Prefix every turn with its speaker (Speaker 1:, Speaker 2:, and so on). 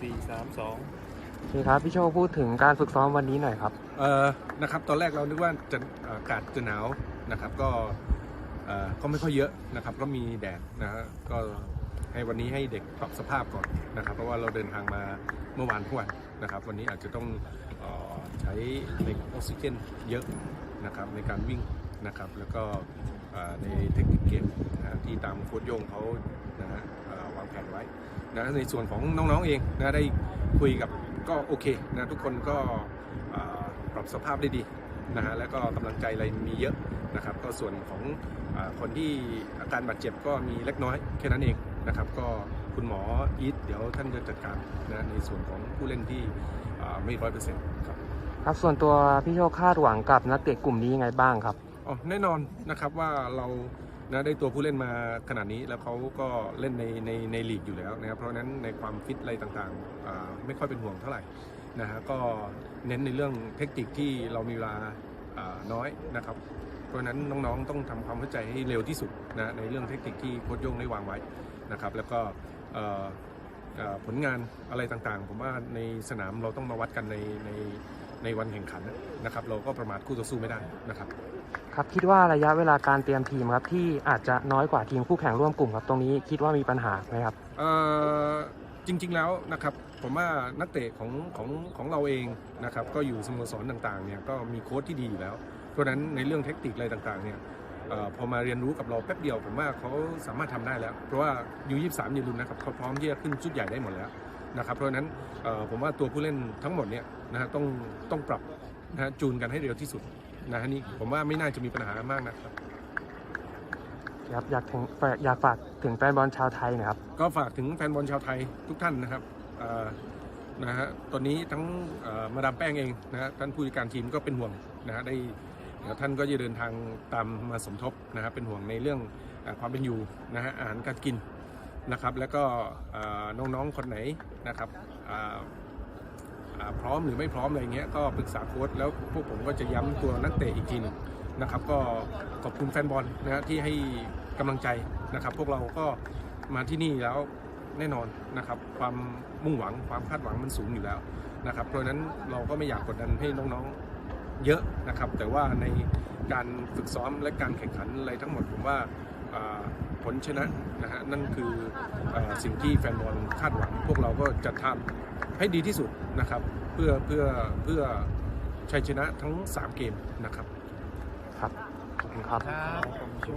Speaker 1: สี่สามสอง
Speaker 2: โอเคครับพี่โชคพูดถึงการฝึกซ้อมวันนี้หน่อยครับ
Speaker 3: เอ่อนะครับตอนแรกเรานึกว่าจะอากาศจะหนาวนะครับ ก็เอ่อก็ไม่ค่อยเยอะนะครับ ก็มีแดดนะฮะก็ให้วันนี้ให้เด็กปรับสภาพก่อนนะครับ เพราะว่าเราเดินทางมาเมื่อวานทุกวันนะครับ วันนี้อาจจะต้องเอ่อใช้เหล็กออกซิเจนเยอะนะครับในการวิ่งนะครับ แล้วก็เอ่อในเทคนิคเกมนะฮะที่ตามโค้ชโยงเขานะฮะ นะในส่วนของน้องๆเองนะได้คุยกับก็โอเคนะทุกคนก็อ่าปรับสภาพได้ดีนะฮะแล้วก็กำลังใจอะไรมีเยอะนะครับ ก็ส่วนของอาคนที่อาการบาดเจ็บก็มีเล็กน้อยแค่นั้นเองนะครับ ก็คุณหมออีทเดี๋ยวท่านจะจัดการนะในส่วนของผู้เล่นที่อ่าไม่ร้อยเปอร์เซ็นต์ครับ
Speaker 2: ครับส่วนตัวพี่โชคคาดหวังกับนักเตะกลุ่มนี้ยังไงบ้างครับ
Speaker 3: อ๋อแน่นอนนะครับว่าเรา นะได้ตัวผู้เล่นมาขนาดนี้แล้วเขาก็เล่นในในในลีกอยู่แล้วนะครับเพราะฉะนั้นในความฟิตอะไรต่างๆไม่ค่อยเป็นห่วงเท่าไหร่นะฮะก็เน้นในเรื่องเทคนิคที่เรามีเวลาน้อยนะครับ เพราะฉะนั้นน้องๆต้องทำความเข้าใจให้เร็วที่สุดนะในเรื่องเทคนิคที่โค้ชโยงได้วางไว้นะครับ แล้วก็ผลงานอะไรต่างๆ ผมว่าในสนามเราต้องมาวัดกันในในในวันแข่งขันนะครับ เราก็ประมาทคู่ต่อสู้ไม่ได้นะครับ
Speaker 2: ครับคิดว่าระยะเวลาการเตรียมทีมครับที่อาจจะน้อยกว่าทีมคู่แข่งร่วมกลุ่มครับตรงนี้คิดว่ามีปัญหาไหมครับ
Speaker 3: เอ่อจริง ๆแล้วนะครับผมว่านักเตะของของของเราเองนะครับก็อยู่สโมสรต่างๆเนี่ยก็มีโค้ชที่ดีอยู่แล้ว เพราะฉะนั้นในเรื่องเทคนิคอะไรต่างๆเนี่ยออพอมาเรียนรู้กับเราแป๊บเดียวผมว่าเขาสามารถทำได้แล้ว เพราะว่ายูยี่สามอย่าลืมนะครับเขาพร้อมที่จะขึ้นชุดใหญ่ได้หมดแล้วนะครับเพราะฉะนั้นผมว่าตัวผู้เล่นทั้งหมดเนี่ยนะฮะต้องต้องปรับนะฮะจูนกันให้เร็วที่สุด นะฮะนี่ผมว่าไม่น่าจะมีปัญหามากนะครับ
Speaker 2: ครับอยากถึงอยากฝากถึงแฟนบอลชาวไทยหนะครับ
Speaker 3: ก็ฝากถึงแฟนบอลชาวไทยทุกท่านนะครับเอ่อนะฮะตอนนี้ทั้งเอ่อมาดามแป้งเองนะฮะท่านผู้จัดการทีมก็เป็นห่วงนะฮะได้เดี๋ยวท่านก็จะเดินทางตามมาสมทบนะครับเป็นห่วงในเรื่องเอ่อความเป็นอยู่นะฮะอาหารการกินนะครับ แล้วก็เอ่อน้องๆคนไหนนะครับอ่าอ่า พร้อมหรือไม่พร้อมอะไรเงี้ยก็ปรึกษาโค้ชแล้วพวกผมก็จะย้ำตัวนักเตะอีกทีนึงนะครับ ก็ขอบคุณแฟนบอลนะฮะที่ให้กำลังใจนะครับ พวกเราก็มาที่นี่แล้วแน่นอนนะครับ ความมุ่งหวังความคาดหวังมันสูงอยู่แล้วนะครับ เพราะนั้นเราก็ไม่อยากกดดันให้น้องๆเยอะนะครับ แต่ว่าในการฝึกซ้อมและการแข่งขันอะไรทั้งหมดผมว่าผลชนะนะฮะนั่นคืออสิ่งที่แฟนบอลคาดหวัง พวกเราก็จะทำ ให้ดีที่สุดนะครับ เพื่อเพื่อเพื่อชัยชนะทั้ง 3 เกมนะครับ
Speaker 2: ครับขอบคุณครับ
Speaker 1: ครับ